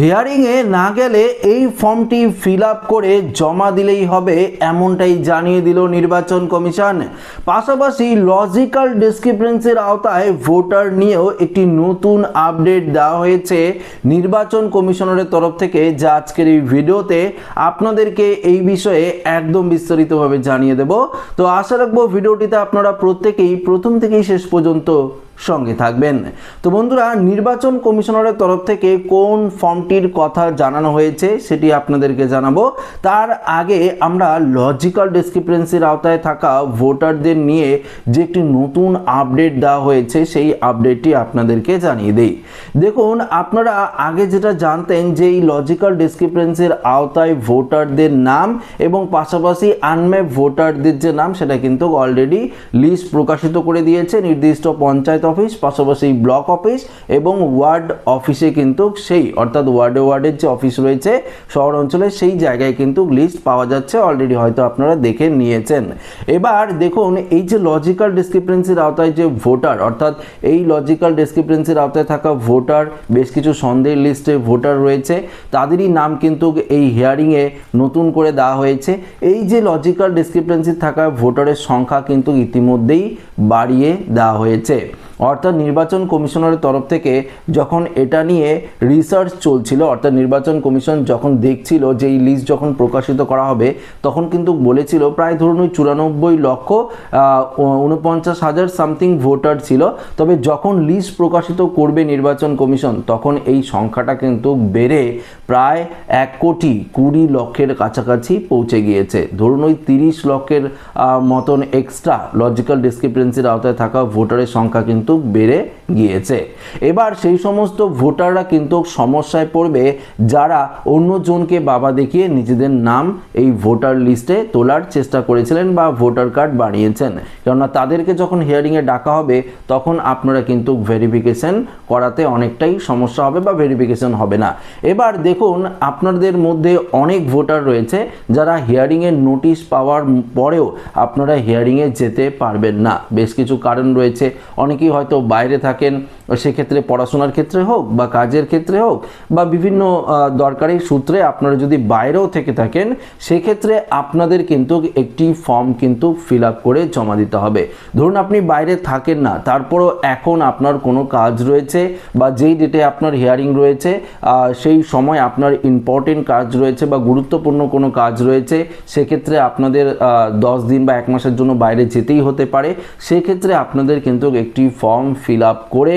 হিয়ারিংয়ে না গেলে এই ফর্মটি ফিল করে জমা দিলেই হবে, এমনটাই জানিয়ে দিল নির্বাচন কমিশন। পাশাপাশি লজিক্যাল ডিসক্রিপেন্সির আওতায় ভোটার নিয়েও একটি নতুন আপডেট দেওয়া হয়েছে নির্বাচন কমিশনারের তরফ থেকে যা আজকের এই ভিডিওতে আপনাদেরকে এই বিষয়ে একদম বিস্তারিতভাবে জানিয়ে দেব। তো আশা রাখব ভিডিওটিতে আপনারা প্রত্যেকেই প্রথম থেকেই শেষ পর্যন্ত সঙ্গে থাকবেন। তো বন্ধুরা, নির্বাচন কমিশনারের তরফ থেকে কোন ফর্মটির কথা জানানো হয়েছে সেটি আপনাদেরকে জানাব। তার আগে আমরা লজিক্যাল ডিসক্রিপেন্সির আওতায় থাকা ভোটারদের নিয়ে যে একটি নতুন আপডেট দেওয়া হয়েছে, সেই আপডেটটি আপনাদেরকে জানিয়ে দেই। দেখুন, আপনারা আগে যেটা জানতেন যে এই লজিক্যাল ডিসক্রিপেন্সির আওতায় ভোটারদের নাম এবং পাশাপাশি আনম্যাপ ভোটারদের যে নাম, সেটা কিন্তু অলরেডি লিস্ট প্রকাশিত করে দিয়েছে। নির্দিষ্ট পঞ্চায়েত অফিস পাশাপাশি ব্লক অফিস এবং ওয়ার্ড অফিসে কিন্তু সেই, অর্থাৎ ওয়ার্ডে ওয়ার্ডের যে অফিস রয়েছে শহর অঞ্চলে সেই জায়গায় কিন্তু লিস্ট পাওয়া যাচ্ছে অলরেডি হয়তো আপনারা দেখে নিয়েছেন। এবার দেখুন, এই যে লজিক্যাল ডিসক্রিপেন্সির আওতায় যে ভোটার অর্থাৎ এই লজিক্যাল ডিসক্রিপেন্সির আওতায় থাকা ভোটার বেশ কিছু সন্দেহের লিস্টে ভোটার রয়েছে, তাদেরই নাম কিন্তু এই হিয়ারিংয়ে নতুন করে দেওয়া হয়েছে। এই যে লজিক্যাল ডিসক্রিপেন্সি থাকা ভোটারের সংখ্যা কিন্তু ইতিমধ্যেই বাড়িয়ে দেওয়া হয়েছে। অর্থাৎ নির্বাচন কমিশনারের তরফ থেকে যখন এটা নিয়ে রিসার্চ চলছিল, অর্থাৎ নির্বাচন কমিশন যখন দেখছিল যে এই লিস্ট যখন প্রকাশিত করা হবে, তখন কিন্তু বলেছিল প্রায় ধরুন ওই চুরানব্বই লক্ষ উনপঞ্চাশ হাজার সামথিং ভোটার ছিল। তবে যখন লিস্ট প্রকাশিত করবে নির্বাচন কমিশন, তখন এই সংখ্যাটা কিন্তু বেড়ে প্রায় এক কোটি কুড়ি লক্ষের কাছাকাছি পৌঁছে গিয়েছে। ধরুন ওই তিরিশ লক্ষের মতন এক্সট্রা লজিক্যাল ডিসক্রিপেন্সির আওতায় থাকা ভোটারের সংখ্যা কিন্তু বেড়ে গিয়েছে। এবার সেই সমস্ত ভোটাররা কিন্তু সমস্যায় পড়বে, যারা অন্যজনকে বাবা দেখিয়ে নিজেদের নাম এই ভোটার লিস্টে তোলার চেষ্টা করেছিলেন বা ভোটার কার্ড বানিয়েছেন। কেননা তাদেরকে যখন হিয়ারিংয়ে ডাকা হবে, তখন আপনারা কিন্তু ভেরিফিকেশন করাতে অনেকটাই সমস্যা হবে বা ভেরিফিকেশন হবে না। এবার দেখুন, আপনাদের মধ্যে অনেক ভোটার রয়েছে, যারা হিয়ারিংয়ের নোটিশ পাওয়ার পরেও আপনারা হিয়ারিংয়ে যেতে পারবেন না। বেশ কিছু কারণ রয়েছে। অনেকেই হয়তো বাইরে থাকেন সেক্ষেত্রে পড়াশোনার ক্ষেত্রে হোক বা কাজের ক্ষেত্রে হোক বা বিভিন্ন দরকারি সূত্রে আপনারা যদি বাইরেও থেকে থাকেন, সেক্ষেত্রে আপনাদের কিন্তু একটি ফর্ম কিন্তু ফিল আপ করে জমা দিতে হবে। ধরুন আপনি বাইরে থাকেন না, তারপরও এখন আপনার কোনো কাজ রয়েছে বা যেই ডেটে আপনার হিয়ারিং রয়েছে সেই সময় আপনার ইম্পর্টেন্ট কাজ রয়েছে বা গুরুত্বপূর্ণ কোনো কাজ রয়েছে, সেক্ষেত্রে আপনাদের দশ দিন বা এক মাসের জন্য বাইরে যেতেই হতে পারে। সেক্ষেত্রে আপনাদের কিন্তু একটি ফর্ম ফিল আপ করে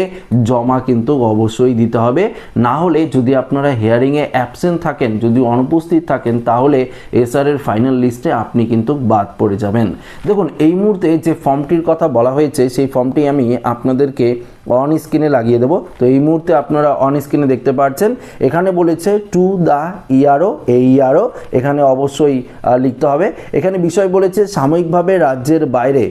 জমা কিন্তু অবশ্যই দিতে হবে। না হলে যদি আপনারা হিয়ারিংয়ে অ্যাবসেন্ট থাকেন, যদি অনুপস্থিত থাকেন, তাহলে এসআর এর ফাইনাল লিস্টে আপনি কিন্তু বাদ পড়ে যাবেন। দেখুন, এই মুহূর্তে যে ফর্মটির কথা বলা হয়েছে, সেই ফর্মটি আমি আপনাদেরকে অন স্ক্রিনে লাগিয়ে দেবো। তো এই মুহূর্তে আপনারা অন স্ক্রিনে দেখতে পাচ্ছেন এখানে বলেছে টু দ্য ইয়ারও এই ইয়ারও এখানে অবশ্যই লিখতে হবে। এখানে বিষয় বলেছে সাময়িকভাবে রাজ্যের বাইরে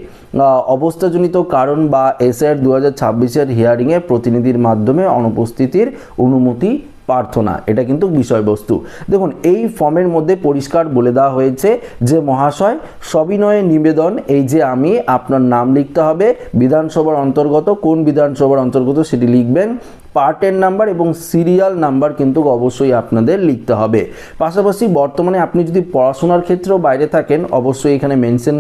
অবস্থাজনিত কারণ বা এসআর দু হাজার ছাব্বিশের হিয়ারিংয়ে প্রতিনিধির মাধ্যমে অনুপস্থিতির অনুমতি প্রার্থনা, এটা কিন্তু বিষয়বস্তু। দেখুন, এই ফর্মের মধ্যে পরিষ্কার বলে দেওয়া হয়েছে যে, মহাশয়, সবিনয়ে নিবেদন, এই যে আমি আপনার নাম লিখতে হবে, বিধানসভার অন্তর্গত, কোন বিধানসভার অন্তর্গত সেটি লিখবেন পার্টের নাম্বার এবং সিরিয়াল নাম্বার কিন্তু অবশ্যই আপনাদের লিখতে হবে। পাশাপাশি বর্তমানে আপনি যদি পড়াশোনার ক্ষেত্রেও বাইরে থাকেন, অবশ্যই এখানে মেনশন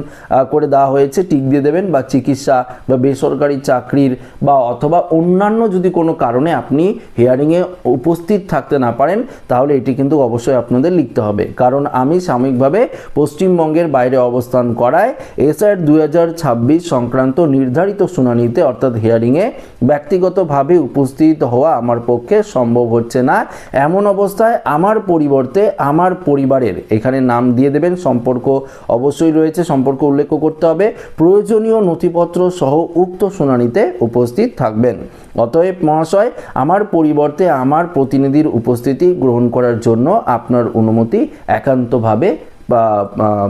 করে দেওয়া হয়েছে, টিক দিয়ে দেবেন বা চিকিৎসা বা বেসরকারি চাকরির বা অথবা অন্যান্য যদি কোনো কারণে আপনি হিয়ারিংয়ে উপস্থিত থাকতে না পারেন, তাহলে এটি কিন্তু অবশ্যই আপনাদের লিখতে হবে। কারণ আমি সাময়িকভাবে পশ্চিমবঙ্গের বাইরে অবস্থান করায় এসআর দু হাজার ছাব্বিশ সংক্রান্ত নির্ধারিত শুনানিতে, অর্থাৎ হিয়ারিংয়ে ব্যক্তিগতভাবে উপস্থিত হওয়া আমার পক্ষে সম্ভব হচ্ছে না। এমন অবস্থায় আমার পরিবর্তে আমার পরিবারের, এখানে নাম দিয়ে দেবেন, সম্পর্ক অবশ্যই রয়েছে, সম্পর্ক উল্লেখ করতে হবে। প্রয়োজনীয় নথিপত্র সহ উক্ত শুনানিতে উপস্থিত থাকবেন। অতএব মহাশয়, আমার পরিবর্তে আমার প্রতিনিধির উপস্থিতি গ্রহণ করার জন্য আপনার অনুমতি একান্তভাবে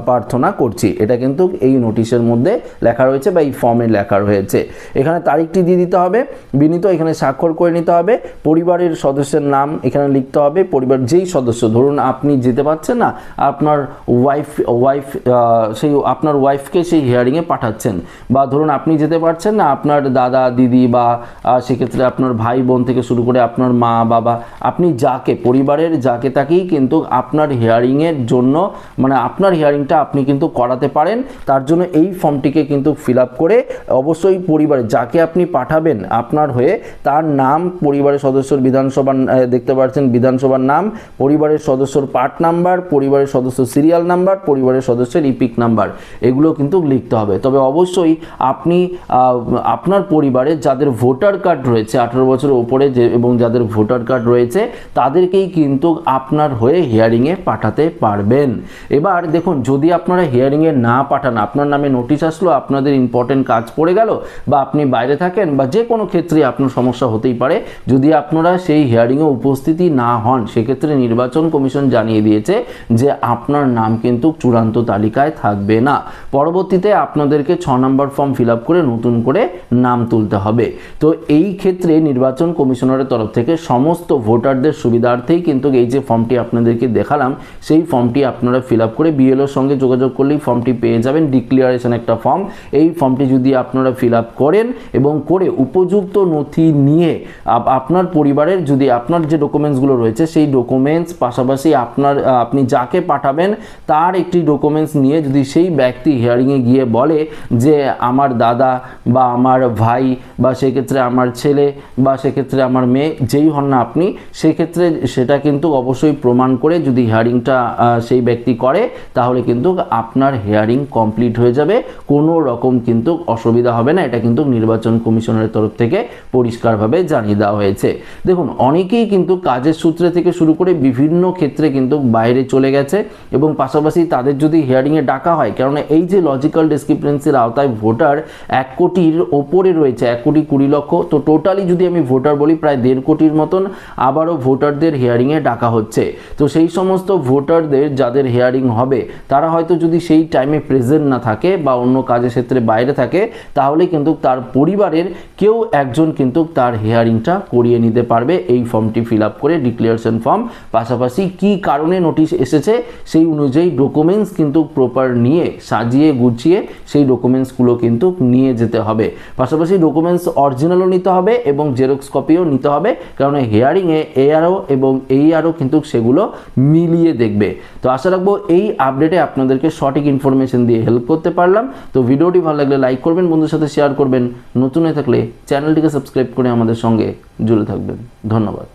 প্রার্থনা করছি। এটা কিন্তু এই নোটিশের মধ্যে লেখা রয়েছে বা এই ফর্মে লেখা রয়েছে। এখানে তারিখটি দিয়ে দিতে হবে। বিনীত এখানে স্বাক্ষর করে নিতে হবে। পরিবারের সদস্যের নাম এখানে লিখতে হবে। পরিবার যেই সদস্য, ধরুন আপনি যেতে পারছেন না, আপনার ওয়াইফ ওয়াইফ সেই আপনার ওয়াইফকে সেই হিয়ারিংয়ে পাঠাচ্ছেন। বা ধরুন আপনি যেতে পারছেন না, আপনার দাদা, দিদি বা সেক্ষেত্রে আপনার ভাই বোন থেকে শুরু করে আপনার মা, বাবা, আপনি যাকে, পরিবারের যাকে তাকেই কিন্তু আপনার হিয়ারিংয়ের জন্য মানে আপনার হিয়ারিংটা আপনি কিন্তু করাতে পারেন। তার জন্য এই ফর্মটিকে কিন্তু ফিল আপ করে অবশ্যই পরিবারে যাকে আপনি পাঠাবেন আপনার হয়ে, তার নাম, পরিবারের সদস্যর বিধানসভার দেখতে পাচ্ছেন বিধানসভার নাম, পরিবারের সদস্যর পার্ট নাম্বার পরিবারের সদস্য সিরিয়াল নাম্বার পরিবারের সদস্যের ইপিক নাম্বার এগুলো কিন্তু লিখতে হবে। তবে অবশ্যই আপনি আপনার পরিবারে যাদের ভোটার কার্ড রয়েছে, আঠারো বছরের ওপরে যে, এবং যাদের ভোটার কার্ড রয়েছে, তাদেরকেই কিন্তু আপনার হয়ে হিয়ারিংয়ে পাঠাতে পারবেন। এবার দেখুন, যদি আপনারা হিয়ারিংয়ে না পাঠান, আপনার নামে নোটিশ আসলো, আপনাদের ইম্পর্টেন্ট কাজ পড়ে গেল, বা আপনি বাইরে থাকেন, বা যে কোনো ক্ষেত্রে আপনার সমস্যা হতেই পারে, যদি আপনারা সেই হিয়ারিংয়ে উপস্থিতি না হন, সেক্ষেত্রে নির্বাচন কমিশন জানিয়ে দিয়েছে যে আপনার নাম কিন্তু চূড়ান্ত তালিকায় থাকবে না। পরবর্তীতে আপনাদেরকে ছ নম্বর ফর্ম ফিল করে নতুন করে নাম তুলতে হবে। তো এই ক্ষেত্রে নির্বাচন কমিশনারের তরফ থেকে সমস্ত ভোটারদের সুবিধার্থেই কিন্তু এই যে ফর্মটি আপনাদেরকে দেখালাম, সেই ফর্মটি আপনারা ফিল আপ করে বিএলওর সঙ্গে যোগাযোগ করলেই ফর্মটি পেয়ে যাবেন। ডিক্লিয়ারেশন একটা ফর্ম এই ফর্মটি যদি আপনারা ফিল আপ করেন এবং করে উপযুক্ত নথি নিয়ে আপ- আপনার পরিবারের যদি আপনার যে ডকুমেন্টসগুলো রয়েছে, সেই ডকুমেন্টস পাশাপাশি আপনার আপনি যাকে পাঠাবেন, তার একটি ডকুমেন্টস নিয়ে যদি সেই ব্যক্তি হিয়ারিংয়ে গিয়ে বলে যে, আমার দাদা বা আমার ভাই বা সেক্ষেত্রে আমার ছেলে বা সেক্ষেত্রে আমার মেয়ে, যেই হন না আপনি, সেক্ষেত্রে সেটা কিন্তু অবশ্যই প্রমাণ করে যদি হিয়ারিংটা সেই ব্যক্তি করে তাহলে কিন্তু আপনার হেয়ারিং কমপ্লিট হয়ে যাবে। কোনো রকম কিন্তু অসুবিধা হবে না, এটা কিন্তু নির্বাচন কমিশনের তরফ থেকে পরিষ্কারভাবে জানিয়ে দেওয়া হয়েছে। দেখুন, অনেকেই কিন্তু কাজের সূত্রে থেকে শুরু করে বিভিন্ন ক্ষেত্রে কিন্তু বাইরে চলে গেছে এবং পাশাপাশি তাদের যদি হিয়ারিংয়ে ডাকা হয়, কেননা এই যে লজিক্যাল ডিসক্রিপেন্সির আওতায় ভোটার এক কোটির ওপরে রয়েছে, এক কোটি কুড়ি লক্ষ, তো টোটালি যদি আমি ভোটার বলি, প্রায় দেড় কোটির মতন আবারও ভোটারদের হিয়ারিংয়ে ডাকা হচ্ছে। তো সেই সমস্ত ভোটারদের, যাদের হিয়ারিং হবে, তারা হয়তো যদি সেই টাইমে প্রেজেন্ট না থাকে বা অন্য কাজের ক্ষেত্রে বাইরে থাকে, তাহলে কিন্তু তার পরিবারের কেউ একজন কিন্তু তার হিয়ারিংটা করিয়ে নিতে পারবে। এই ফর্মটি ফিল আপ করে ডিক্লিয়ারেশন ফর্ম পাশাপাশি কি কারণে নোটিশ এসেছে সেই অনুযায়ী ডকুমেন্টস কিন্তু প্রপার নিয়ে, সাজিয়ে, গুছিয়ে সেই ডকুমেন্টসগুলো কিন্তু নিয়ে যেতে হবে। পাশাপাশি ডকুমেন্টস অরিজিনালও নিতে হবে এবং জেরক্স কপিও নিতে হবে, কারণ হিয়ারিংয়ে এআরও এবং এই আরও কিন্তু সেগুলো মিলিয়ে দেখবে। তো আশা রাখব এই আপডেটে আপনাদেরকে সঠিক ইনফরমেশন দিয়ে হেল্প করতে পারলাম। তো ভিডিওটি ভালো লাগলে লাইক করবেন, বন্ধুর সাথে শেয়ার করবেন। নতুন হয়ে থাকলে চ্যানেলটিকে সাবস্ক্রাইব করে আমাদের সঙ্গে জুড়ে থাকবেন। ধন্যবাদ।